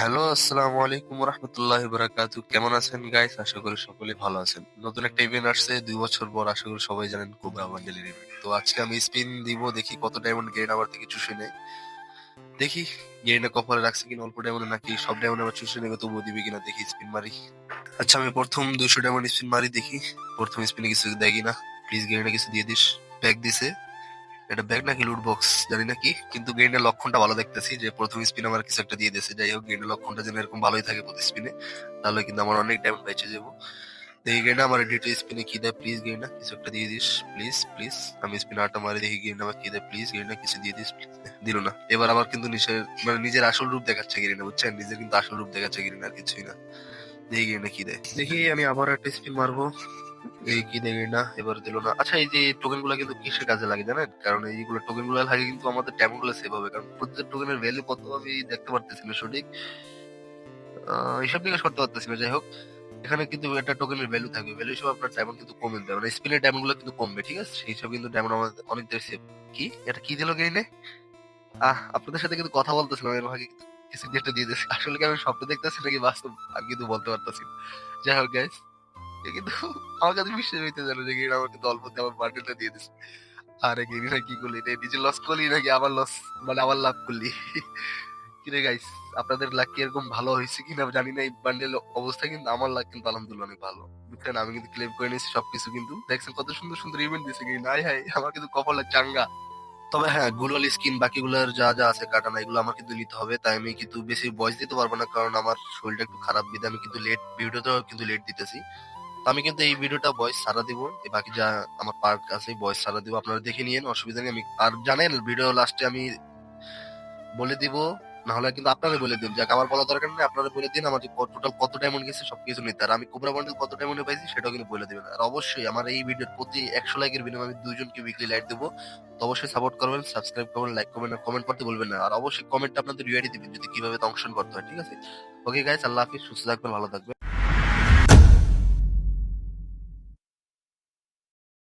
Hello, আসসালামু আলাইকুম রহমতুল্লাহ বারাকাতু কেমন আছেন গাইস আশা করি সকলে ভালো আছেন। নতুন একটা ইভেন্ট আসছে, দুই বছর পর আশা করি সবাই জানেন কোবরা বান্ডেলের তো আজকে আমি স্পিন দিব, দেখি কত ডায়মন্ড গেইন আমার থেকে চুষে নেয় দেখি গেইনে কপালে রাখছে কিনা, অল্প ডায়মন্ডে নাকি সব ডায়মন্ড আমার চুষে নেবে, তবুও দিবে কিনা, দেখি স্পিন মারি। আচ্ছা আমি প্রথম দুইশো ডায়মন্ড স্পিন মারি, দেখি। প্রথম স্পিনে কিছু দেয় কিনা। প্লিজ গেইনে কিছু দিয়ে দিস। ব্যাগ দিছে। এটা ব্যাগ নাকি লুট বক্স জানি না কি, কিন্তু গেইনের লক্ষণটা ভালো দেখতেছি যে প্রথম স্পিন আমার কিছু একটা দিয়ে দিয়েছে। যাই হোক গেইনের লক্ষণটা যেন এরকম ভালোই থাকে প্রতি স্পিনে তাহলে কিন্তু আমার অনেক টাইম বেঁচে যাব। দেখি গেইনা আমার ডিটো স্পিনে কি দেয় প্লিজ গেইনা কিছু একটা দিয়ে দিস প্লিজ প্লিজ আমি স্পিন আটটা মারি, দেখি গেইনা আমার কি দেয় প্লিজ গেইনা কিছু দিয়ে দিস। দিল না। এবার আবার কিন্তু নিজের মানে নিজের আসল রূপ দেখাচ্ছে গেরিনা বুঝছেন? নিজের কিন্তু আসল রূপ দেখাচ্ছে গেরিনা আর কিছুই না। দেখি গেইনা কি দেয়। দেখি আমি আবার একটা স্পিন মারবো। এই কি দেখি না, এবার দিল না। আচ্ছা এই যে টোকেনগুলো কিন্তু কিসের কাজে লাগে জানেন? কারণ এইগুলো টোকেনগুলো লাগে কিন্তু আমাদেরগুলো সেভ হবে। কারণ প্রত্যেক টোকেনের ভ্যালু কত আমি দেখতে পারতেছি না সঠিক। করতে পারতেছি না। যাই হোক, এখানে কিন্তু একটা টোকেনের ভ্যালু থাকবে। ভ্যালু হিসেবে আপনার ডায়মন্ড কিন্তু কমে দেবে। মানে স্পিনের ডায়মন্ডগুলো কিন্তু কমবে, ঠিক আছে? সেই হিসাবে কিন্তু ডায়মন্ড আমাদের অনেক সেভ কি? এটা কি দিল গেইনে আহ, আপনাদের সাথে কিন্তু কথা বলতেছিলাম, এর ভাগে কিছু দিয়ে আসলে কি আমি স্বপ্ন দেখতেছি নাকি বাস্তব? আমি কিন্তু বলতে পারতেছি যাই হোক গাইস কিন্তু আমার কাছে বিশ্বাস হইতে জানো যে গেইন আমার কিন্তু অল্পতে আমার বান্ডেলটা দিয়ে দিছে। আরে গেইনা কি করলি? রে, নিজে লস করলি নাকি? আবার লস মানে আবার লাভ করলি? কিরে গাইস আপনাদের লাক কি এরকম ভালো হয়েছে কিনা জানি না, এই বান্ডেল অবস্থা কিন্তু, আমার লাক কিন্তু আলহামদুলিল্লাহ অনেক ভালো। বুঝছেন? আমি কিন্তু ক্লেম করে নিয়েছি সবকিছু কিন্তু। দেখছেন কত সুন্দর সুন্দর ইভেন্ট দিয়েছে গেইন হাই হাই আমার কিন্তু কপালে চাঙ্গা। তবে হ্যাঁ গুগল স্কিন বাকিগুলোর যা যা আছে কাটানা, এগুলো আমার কিন্তু নিতে হবে। তাই আমি কিন্তু বেশি বয়স দিতে পারব না, কারণ আমার শরীরটা একটু খারাপ বিধে আমি কিন্তু লেট ভিডিওতেও কিন্তু লেট দিতেছি। আমি কিন্তু এই ভিডিওটা ভয়েস সারা দিব বাকি যা আমার পার্ট আছে ভয়েস সারা দিব, আপনারা দেখে নিয়েন, অসুবিধা নেই। আমি আর জানেন ভিডিও লাস্টে আমি বলে দিব না হলে কিন্তু আপনারা বলে দিন। যাক, আমার বলা দরকার নেই, আপনারা বলে দিন আমার টোটাল কত ডায়মন্ড গেছে, সবকিছু নিতে। আর আমি কোবরা বান্ডেল কত ডায়মন্ড পাইছি, সেটাও কিন্তু বলে দিবেন। আর অবশ্যই আমার এই ভিডিওর প্রতি একশো লাইকের বিনিময়ে আমি দুজনকে উইকলি লাইট দেবো। তো অবশ্যই সাপোর্ট করবেন সাবস্ক্রাইব করবেন লাইক করবেন, আর কমেন্ট করতে বলবেন না। আর অবশ্যই কমেন্ট আপনাদের রিয়াক্ট দিবেন, যদি কীভাবে অংশগ্রহণ করতে হয়, ঠিক আছে? ওকে গাইস আল্লাহ হাফিজ, সুস্থ থাকবেন, ভালো থাকবেন।